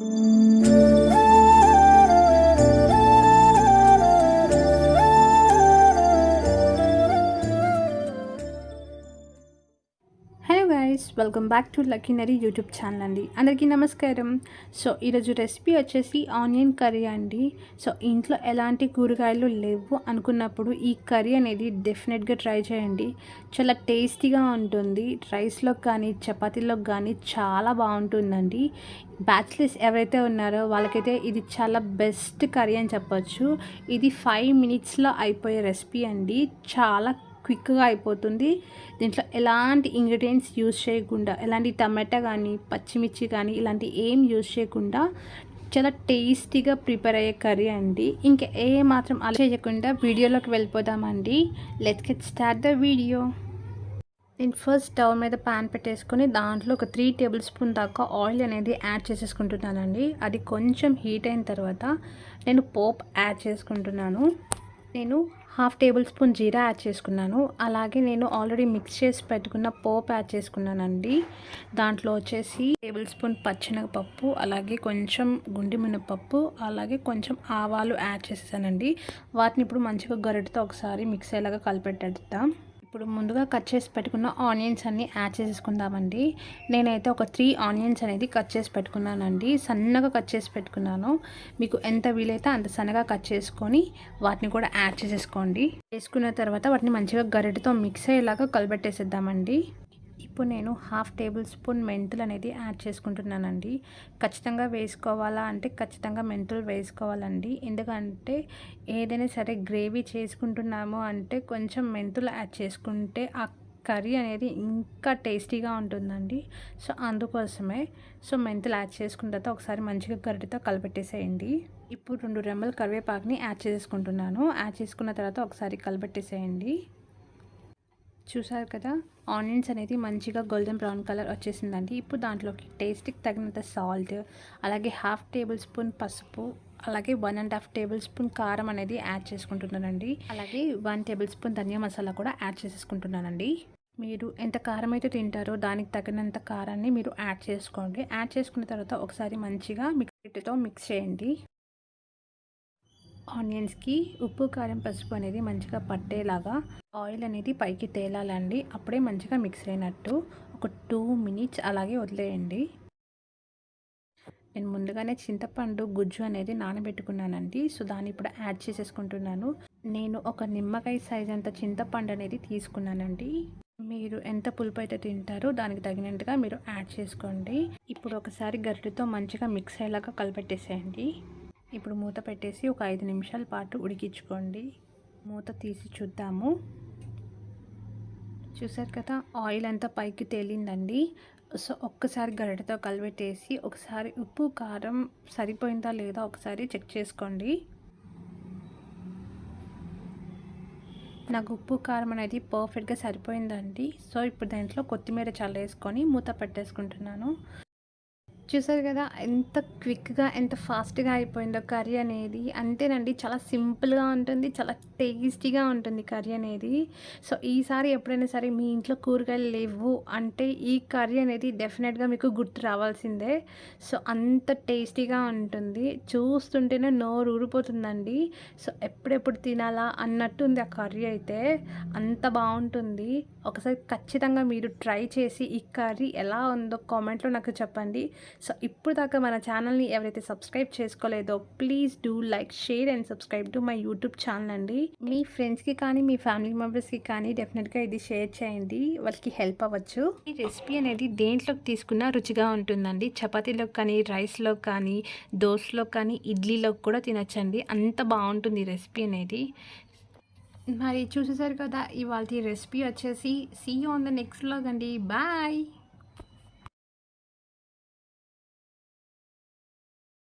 Música guys welcome back to లక్కినరీ YouTube channel అండి. అందరికీ నమస్కారం. సో ఈరోజు రెసిపీ వచ్చేసి ఆనియన్ కర్రీ అండి. సో ఇంట్లో ఎలాంటి కూరగాయలు లేవు అనుకున్నప్పుడు ఈ కర్రీ అనేది డెఫినెట్గా ట్రై చేయండి. చాలా టేస్టీగా ఉంటుంది. రైస్లో కానీ చపాతీలో కానీ చాలా బాగుంటుందండి. బ్యాచిలర్స్ ఎవరైతే ఉన్నారో వాళ్ళకైతే ఇది చాలా బెస్ట్ కర్రీ అని చెప్పొచ్చు. ఇది ఫైవ్ మినిట్స్లో అయిపోయే రెసిపీ అండి. చాలా క్విక్గా అయిపోతుంది. దీంట్లో ఎలాంటి ఇంగ్రీడియంట్స్ యూజ్ చేయకుండా ఎలాంటి టమాటా కానీ పచ్చిమిర్చి కానీ ఇలాంటి ఏం యూజ్ చేయకుండా చాలా టేస్టీగా ప్రిపేర్ అయ్యే కర్రీ అండి. ఇంకా ఏ మాత్రం అలా చేయకుండా వీడియోలోకి వెళ్ళిపోదామండి. Let's get start the video నేను ఫస్ట్ స్టవ్ మీద పాన్ పెట్టేసుకొని దాంట్లో ఒక త్రీ టేబుల్ స్పూన్ దాకా ఆయిల్ అనేది యాడ్ చేసేసుకుంటున్నానండి. అది కొంచెం హీట్ అయిన తర్వాత నేను పోప్ యాడ్ చేసుకుంటున్నాను. నేను హాఫ్ టేబుల్ స్పూన్ జీరా యాడ్ చేసుకున్నాను. అలాగే నేను ఆల్రెడీ మిక్స్ చేసి పెట్టుకున్న పోప్ యాడ్ చేసుకున్నానండి. దాంట్లో వచ్చేసి టేబుల్ స్పూన్ పచ్చినగపప్పు అలాగే కొంచెం గుండి మినపప్పు అలాగే కొంచెం ఆవాలు యాడ్ చేసేసానండి. వాటిని ఇప్పుడు మంచిగా గరిటతో ఒకసారి మిక్స్ అయ్యేలాగా కలిపెట్టేద్దాం. ఇప్పుడు ముందుగా కట్ చేసి పెట్టుకున్న ఆనియన్స్ అన్ని యాడ్ చేసేసుకుందామండి. నేనైతే ఒక త్రీ ఆనియన్స్ అనేది కట్ చేసి పెట్టుకున్నానండి. సన్నగా కట్ చేసి పెట్టుకున్నాను. మీకు ఎంత వీలైతే అంత సన్నగా కట్ చేసుకొని వాటిని కూడా యాడ్ చేసేసుకోండి. వేసుకున్న తర్వాత వాటిని మంచిగా గరిటతో మిక్స్ అయ్యేలాగా కలబెట్టేసేద్దామండి. ఇప్పుడు నేను హాఫ్ టేబుల్ స్పూన్ మెంతులు అనేది యాడ్ చేసుకుంటున్నానండి. ఖచ్చితంగా వేసుకోవాలా అంటే ఖచ్చితంగా మెంతులు వేసుకోవాలండి. ఎందుకంటే ఏదైనా సరే గ్రేవీ చేసుకుంటున్నాము అంటే కొంచెం మెంతులు యాడ్ చేసుకుంటే ఆ కర్రీ అనేది ఇంకా టేస్టీగా ఉంటుందండి. సో అందుకోసమే సో మెంతులు యాడ్ చేసుకున్న తర్వాత ఒకసారి మంచిగా గరిటితో కలిపెట్టేసేయండి. ఇప్పుడు రెండు రెమ్మల కరివేపాకుని యాడ్ చేసుకుంటున్నాను. యాడ్ చేసుకున్న తర్వాత ఒకసారి కలిపెట్టేసేయండి. చూసారు కదా ఆనియన్స్ అనేది మంచిగా గోల్డెన్ బ్రౌన్ కలర్ వచ్చేసిందండి. ఇప్పుడు దాంట్లోకి టేస్ట్కి తగినంత సాల్ట్ అలాగే హాఫ్ టేబుల్ స్పూన్ పసుపు అలాగే one and half table spoon కారం అనేది యాడ్ చేసుకుంటున్నానండి. అలాగే వన్ టేబుల్ స్పూన్ ధనియా మసాలా కూడా యాడ్ చేసేసుకుంటున్నానండి. మీరు ఎంత కారం అయితే తింటారో దానికి తగినంత కారాన్ని మీరు యాడ్ చేసుకోండి. యాడ్ చేసుకున్న తర్వాత ఒకసారి మంచిగా మిక్సీతో మిక్స్ చేయండి. ఆనియన్స్కి ఉప్పు కారం పసుపు అనేది మంచిగా పట్టేలాగా ఆయిల్ అనేది పైకి తేలాలండి. అప్పుడే మంచిగా మిక్స్ అయినట్టు ఒక టూ మినిట్స్ అలాగే వదిలేయండి. నేను ముందుగానే చింతపండు గుజ్జు అనేది నానబెట్టుకున్నానండి. సో దాన్ని ఇప్పుడు యాడ్ చేసేసుకుంటున్నాను. నేను ఒక నిమ్మకాయ సైజ్ అంత చింతపండు అనేది తీసుకున్నానండి. మీరు ఎంత పులుపు అయితే తింటారో దానికి తగినట్టుగా మీరు యాడ్ చేసుకోండి. ఇప్పుడు ఒకసారి గరిటెతో మంచిగా మిక్స్ అయ్యేలాగా కలిపెట్టేసేయండి. ఇప్పుడు మూత పెట్టేసి ఒక ఐదు నిమిషాల పాటు ఉడికించుకోండి. మూత తీసి చూద్దాము. చూసారు కదా ఆయిల్ అంతా పైకి తేలిందండి. సో ఒక్కసారి గరిటతో కలిపెట్టేసి ఒకసారి ఉప్పు కారం సరిపోయిందా లేదా ఒకసారి చెక్ చేసుకోండి. నాకు ఉప్పు కారం అనేది పర్ఫెక్ట్గా సరిపోయిందండి. సో ఇప్పుడు దాంట్లో కొత్తిమీర చల్లేసుకొని మూత పెట్టేసుకుంటున్నాను. చూసారు కదా ఎంత క్విక్గా ఎంత ఫాస్ట్గా అయిపోయిందో కర్రీ అనేది. అంతేనండి చాలా సింపుల్గా ఉంటుంది చాలా టేస్టీగా ఉంటుంది కర్రీ అనేది. సో ఈసారి ఎప్పుడైనా సరే మీ ఇంట్లో కూరగాయలు లేవు అంటే ఈ కర్రీ అనేది డెఫినెట్గా మీకు గుర్తు రావాల్సిందే. సో అంత టేస్టీగా ఉంటుంది. చూస్తుంటేనే నోరు ఊరిపోతుందండి. సో ఎప్పుడెప్పుడు తినాలా అన్నట్టు ఉంది ఆ కర్రీ అయితే. అంత బాగుంటుంది. ఒకసారి ఖచ్చితంగా మీరు ట్రై చేసి ఈ కర్రీ ఎలా ఉందో కామెంట్లో నాకు చెప్పండి. సో ఇప్పుడు దాకా మన ఛానల్ని ఎవరైతే subscribe చేసుకోలేదో please do like share and subscribe to my YouTube channel అండి. మీ ఫ్రెండ్స్కి కానీ మీ ఫ్యామిలీ మెంబర్స్కి కానీ డెఫినెట్గా ఇది షేర్ చేయండి. వాళ్ళకి హెల్ప్ అవ్వచ్చు. ఈ రెసిపీ అనేది దేంట్లోకి తీసుకున్నా రుచిగా ఉంటుందండి. చపాతీలో కానీ రైస్లో కానీ దోశలో కానీ ఇడ్లీలో కూడా తినచ్చండి. అంత బాగుంటుంది ఈ రెసిపీ అనేది. మరి చూసేసారు కదా ఇవాళ రెసిపీ వచ్చేసి see on the next vlog అండి. బాయ్